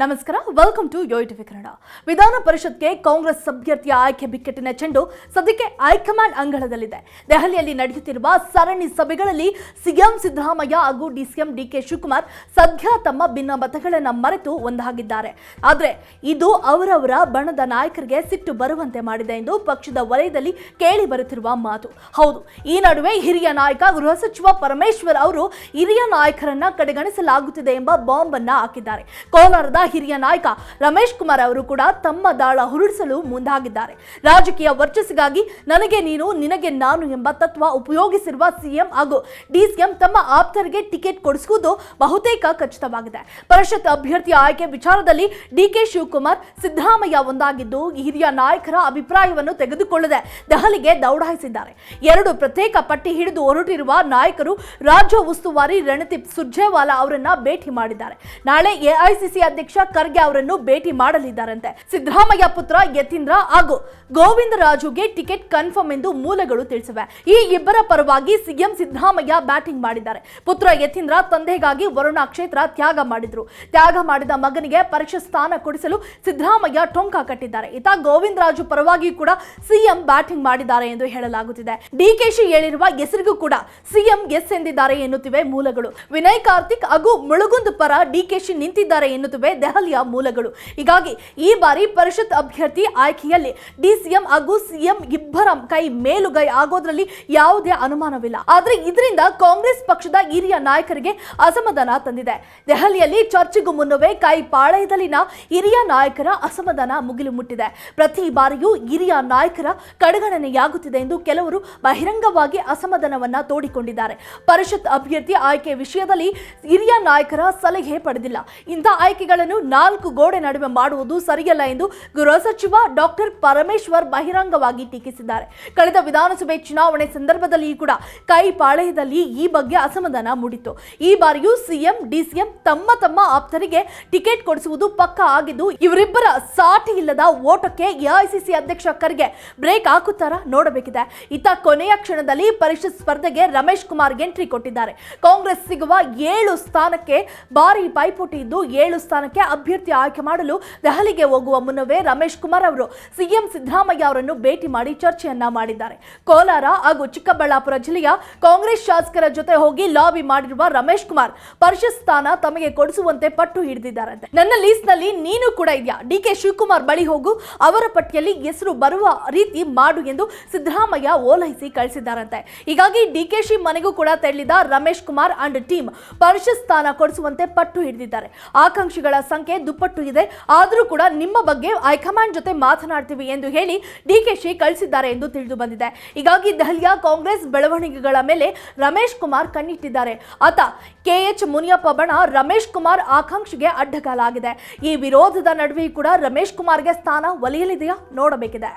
ನಮಸ್ಕಾರ welcome to ಯೋಟಿವಿ Kannada ವಿಧಾನ ಪರಿಷತ್ಗೆ ಕಾಂಗ್ರೆಸ್ ಅಭ್ಯರ್ಥಿಯ ಆಯ್ಕೆ ಬಿಕ್ಕಟ್ಟಿನ ಚೆಂಡು ಸದ್ಯಕ್ಕೆ ಹೈಕಮಾಂಡ್ ಅಂಗಳದಲ್ಲಿದೆ. ದೆಹಲಿಯಲ್ಲಿ ನಡೆಯುತ್ತಿರುವ ಸರಣಿ ಸಭೆಗಳಲ್ಲಿ ಸಿಎಂ ಸಿದ್ದರಾಮಯ್ಯ ಹಾಗೂ ಡಿಸಿಎಂ ಡಿಕೆ ಶಿವಕುಮಾರ್ ಸದ್ಯ ತಮ್ಮ ಭಿನ್ನ ಭಿನ್ನಮತಗಳನ್ನು ಮರೆತು ಒಂದಾಗಿದ್ದಾರೆ. ಆದರೆ ಇದು ಅವರವರ ಬಣದ ನಾಯಕರಿಗೆ ಸಿಟ್ಟು ಬರುವಂತೆ ಮಾಡಿದೆ ಎಂದು ಪಕ್ಷದ ವಲಯದಲ್ಲಿ ಕೇಳಿ ಬರುತ್ತಿರುವ ಮಾತು. ಹೌದು, ಈ ನಡುವೆ ಹಿರಿಯ ನಾಯಕ ಗೃಹ ಸಚಿವ ಪರಮೇಶ್ವರ್ ಅವರು ಹಿರಿಯ ನಾಯಕರನ್ನ ಕಡೆಗಣಿಸಲಾಗುತ್ತಿದೆ ಎಂಬ ಬಾಂಬ್ ಹಾಕಿದ್ದಾರೆ. ಕೋಲಾರದ ಹಿರಿಯ ನಾಯಕ ರಮೇಶ್ ಕುಮಾರ್ ಅವರು ಕೂಡ ತಮ್ಮ ದಾಳ ಹುರುಳಿಸಲು ಮುಂದಾಗಿದ್ದಾರೆ. ರಾಜಕೀಯ ವರ್ಚಸ್ಸಿಗಾಗಿ ನನಗೆ ನೀನು, ನಿನಗೆ ನಾನು ಎಂಬ ತತ್ವ ಉಪಯೋಗಿಸಿರುವ ಸಿಎಂ ಹಾಗೂ ಡಿಸಿಎಂ ತಮ್ಮ ಆಪ್ತರಿಗೆ ಟಿಕೆಟ್ ಕೊಡಿಸುವುದು ಬಹುತೇಕ ಖಚಿತವಾಗಿದೆ. ಪರಿಷತ್ ಅಭ್ಯರ್ಥಿ ಆಯ್ಕೆ ವಿಚಾರದಲ್ಲಿ ಡಿಕೆ ಶಿವಕುಮಾರ್ ಸಿದ್ದರಾಮಯ್ಯ ಒಂದಾಗಿದ್ದು ಹಿರಿಯ ನಾಯಕರ ಅಭಿಪ್ರಾಯವನ್ನು ತೆಗೆದುಕೊಳ್ಳದೆ ದೆಹಲಿಗೆ ದೌಡಾಯಿಸಿದ್ದಾರೆ. ಎರಡು ಪ್ರತ್ಯೇಕ ಪಟ್ಟಿ ಹಿಡಿದು ಹೊರಟಿರುವ ನಾಯಕರು ರಾಜ್ಯ ಉಸ್ತುವಾರಿ ರಣದೀಪ್ ಸುರ್ಜೇವಾಲಾ ಅವರನ್ನ ಭೇಟಿ ಮಾಡಿದ್ದಾರೆ. ನಾಳೆ ಎಐಸಿಸಿ ಅಧ್ಯಕ್ಷ ಖರ್ಗೆ ಅವರನ್ನು ಭೇಟಿ ಮಾಡಲಿದ್ದಾರಂತೆ. ಸಿದ್ದರಾಮಯ್ಯ ಪುತ್ರ ಯತೀಂದ್ರ ಹಾಗೂ ಗೋವಿಂದರಾಜುಗೆ ಟಿಕೆಟ್ ಕನ್ಫರ್ಮ್ ಎಂದು ಮೂಲಗಳು ತಿಳಿಸಿವೆ. ಈ ಇಬ್ಬರ ಪರವಾಗಿ ಸಿಎಂ ಸಿದ್ದರಾಮಯ್ಯ ಬ್ಯಾಟಿಂಗ್ ಮಾಡಿದ್ದಾರೆ. ಪುತ್ರ ಯತೀಂದ್ರ ತಂದೆಗಾಗಿ ವರುಣಾ ಕ್ಷೇತ್ರ ತ್ಯಾಗ ಮಾಡಿದ್ರು. ತ್ಯಾಗ ಮಾಡಿದ ಮಗನಿಗೆ ಪರೀಕ್ಷೆ ಸ್ಥಾನ ಕೊಡಿಸಲು ಸಿದ್ದರಾಮಯ್ಯ ಟೊಂಕ ಕಟ್ಟಿದ್ದಾರೆ. ಇತ ಗೋವಿಂದರಾಜು ಪರವಾಗಿ ಕೂಡ ಸಿಎಂ ಬ್ಯಾಟಿಂಗ್ ಮಾಡಿದ್ದಾರೆ ಎಂದು ಹೇಳಲಾಗುತ್ತಿದೆ. ಡಿಕೆಶಿ ಹೇಳಿರುವ ಹೆಸರಿಗೂ ಕೂಡ ಸಿಎಂ ಎಸ್ ಎಂದಿದ್ದಾರೆ ಎನ್ನುತ್ತಿವೆ ಮೂಲಗಳು. ವಿನಯ್ ಕಾರ್ತಿಕ್ ಹಾಗೂ ಮುಳುಗುಂದ್ ಪರ ಡಿಕೆಶಿ ನಿಂತಿದ್ದಾರೆ ಎನ್ನುತ್ತಿವೆ ದೆಹಲಿಯ ಮೂಲಗಳು. ಹೀಗಾಗಿ ಈ ಬಾರಿ ಪರಿಷತ್ ಅಭ್ಯರ್ಥಿ ಆಯ್ಕೆಯಲ್ಲಿ ಡಿಸಿಎಂ ಹಾಗೂ ಸಿಎಂ ಇಬ್ಬರ ಕೈ ಮೇಲುಗೈ ಆಗೋದ್ರಲ್ಲಿ ಯಾವುದೇ ಅನುಮಾನವಿಲ್ಲ. ಆದ್ರೆ ಇದರಿಂದ ಕಾಂಗ್ರೆಸ್ ಪಕ್ಷದ ಹಿರಿಯ ನಾಯಕರಿಗೆ ಅಸಮಾಧಾನ ತಂದಿದೆ. ದೆಹಲಿಯಲ್ಲಿ ಚರ್ಚೆಗೂ ಮುನ್ನವೇ ಕೈ ಪಾಳಯದಲ್ಲಿನ ಹಿರಿಯ ನಾಯಕರ ಅಸಮಾಧಾನ ಮುಗಿಲು ಮುಟ್ಟಿದೆ. ಪ್ರತಿ ಬಾರಿಯೂ ಹಿರಿಯ ನಾಯಕರ ಕಡೆಗಣನೆಯಾಗುತ್ತಿದೆ ಎಂದು ಕೆಲವರು ಬಹಿರಂಗವಾಗಿ ಅಸಮಾಧಾನವನ್ನ ತೋಡಿಕೊಂಡಿದ್ದಾರೆ. ಪರಿಷತ್ ಅಭ್ಯರ್ಥಿ ಆಯ್ಕೆ ವಿಷಯದಲ್ಲಿ ಹಿರಿಯ ನಾಯಕರ ಸಲಹೆ ಪಡೆದಿಲ್ಲ. ಇಂಥ ಆಯ್ಕೆಗಳನ್ನು ನಾಲ್ಕು ಗೋಡೆ ನಡುವೆ ಮಾಡುವುದು ಸರಿಯಲ್ಲ ಎಂದು ಗೃಹ ಸಚಿವ ಡಾಕ್ಟರ್ ಪರಮೇಶ್ವರ್ ಬಹಿರಂಗವಾಗಿ ಟೀಕಿಸಿದ್ದಾರೆ. ಕಳೆದ ವಿಧಾನಸಭೆ ಚುನಾವಣೆ ಸಂದರ್ಭದಲ್ಲಿ ಕೂಡ ಕೈ ಪಾಳಯದಲ್ಲಿ ಈ ಬಗ್ಗೆ ಅಸಮಾಧಾನ ಮೂಡಿತ್ತು. ಈ ಬಾರಿಯೂ ಸಿಎಂ, ಡಿಸಿಎಂ ತಮ್ಮ ತಮ್ಮ ಆಪ್ತರಿಗೆ ಟಿಕೆಟ್ ಕೊಡಿಸುವುದು ಪಕ್ಕ ಆಗಿದ್ದು, ಇವರಿಬ್ಬರ ಸಾಟಿ ಇಲ್ಲದ ಓಟಕ್ಕೆ ಎಐಸಿಸಿ ಅಧ್ಯಕ್ಷ ಖರ್ಗೆ ಬ್ರೇಕ್ ಹಾಕುತ್ತಾರ ನೋಡಬೇಕಿದೆ. ಇತ್ತ ಕೊನೆಯ ಕ್ಷಣದಲ್ಲಿ ಪರಿಷತ್ ಸ್ಪರ್ಧೆಗೆ ರಮೇಶ್ ಕುಮಾರ್ ಎಂಟ್ರಿ ಕೊಟ್ಟಿದ್ದಾರೆ. ಕಾಂಗ್ರೆಸ್ ಸಿಗುವ ಏಳು ಸ್ಥಾನಕ್ಕೆ ಭಾರಿ ಪೈಪೋಟಿ ಇದ್ದು, ಏಳು ಸ್ಥಾನಕ್ಕೆ ಅಭ್ಯರ್ಥಿ ಆಯ್ಕೆ ಮಾಡಲು ದೆಹಲಿಗೆ ಹೋಗುವ ಮುನ್ನವೇ ರಮೇಶ್ ಕುಮಾರ್ ಅವರು ಸಿಎಂ ಸಿದ್ದರಾಮಯ್ಯ ಅವರನ್ನು ಭೇಟಿ ಮಾಡಿ ಚರ್ಚೆಯನ್ನ ಮಾಡಿದ್ದಾರೆ. ಕೋಲಾರ ಹಾಗೂ ಚಿಕ್ಕಬಳ್ಳಾಪುರ ಜಿಲ್ಲೆಯ ಕಾಂಗ್ರೆಸ್ ಶಾಸಕರ ಜೊತೆ ಹೋಗಿ ಲಾಬಿ ಮಾಡಿರುವ ರಮೇಶ್ ಕುಮಾರ್ ಪರಿಷತ್ ಸ್ಥಾನ ತಮಗೆ ಕೊಡಿಸುವಂತೆ ಪಟ್ಟು ಹಿಡಿದಿದ್ದಾರಂತೆ. ನನ್ನ ಲೀಸ್ಟ್ನಲ್ಲಿ ನೀನು ಕೂಡ ಇದೆಯಾ? ಡಿ ಕೆ ಶಿವಕುಮಾರ್ ಬಳಿ ಹೋಗು. ಅವರ ಪಟ್ಟಿಯಲ್ಲಿ ಹೆಸರು ಬರುವ ರೀತಿ ಮಾಡು ಎಂದು ಸಿದ್ದರಾಮಯ್ಯ ಓಲೈಸಿ ಕಳಿಸಿದ್ದಾರಂತೆ. ಹೀಗಾಗಿ ಡಿಕೆಶಿ ಮನೆಗೂ ಕೂಡ ತೆರಳಿದ ರಮೇಶ್ ಕುಮಾರ್ ಅಂಡ್ ಟೀಮ್ ಪರಿಷತ್ ಸ್ಥಾನ ಕೊಡಿಸುವಂತೆ ಪಟ್ಟು ಹಿಡಿದಿದ್ದಾರೆ. ಆಕಾಂಕ್ಷಿಗಳ ಸಂಖ್ಯೆ ದುಪ್ಪಟ್ಟು ಇದೆ. ಆದರೂ ಕೂಡ ನಿಮ್ಮ ಬಗ್ಗೆ ಹೈಕಮಾಂಡ್ ಜೊತೆ ಮಾತನಾಡ್ತೀವಿ ಎಂದು ಹೇಳಿ ಡಿ ಕೆ ಶಿ ಕಳಿಸಿದ್ದಾರೆ ಎಂದು ತಿಳಿದು ಬಂದಿದೆ. ಹೀಗಾಗಿ ದೆಹಲಿಯ ಕಾಂಗ್ರೆಸ್ ಬೆಳವಣಿಗೆಗಳ ಮೇಲೆ ರಮೇಶ್ ಕುಮಾರ್ ಕಣ್ಣಿಟ್ಟಿದ್ದಾರೆ. ಆತ ಕೆಎಚ್ ಮುನಿಯಪ್ಪ ಬಣ ರಮೇಶ್ ಕುಮಾರ್ ಆಕಾಂಕ್ಷಿಗೆ ಅಡ್ಡಗಾಲಾಗಿದೆ. ಈ ವಿರೋಧದ ನಡುವೆಯೂ ಕೂಡ ರಮೇಶ್ ಕುಮಾರ್ಗೆ ಸ್ಥಾನ ಒಲಿಯಲಿದೆಯಾ ನೋಡಬೇಕಿದೆ.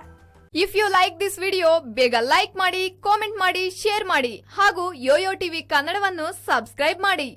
If you like this video ಬೇಗ ಲೈಕ್ ಮಾಡಿ ಕಾಮೆಂಟ್ ಮಾಡಿ ಶೇರ್ ಮಾಡಿ ಹಾಗೂ ಯೋಯೋ ಟಿವಿ ಕನ್ನಡವನ್ನು ಸಬ್ಸ್ಕ್ರೈಬ್ ಮಾಡಿ.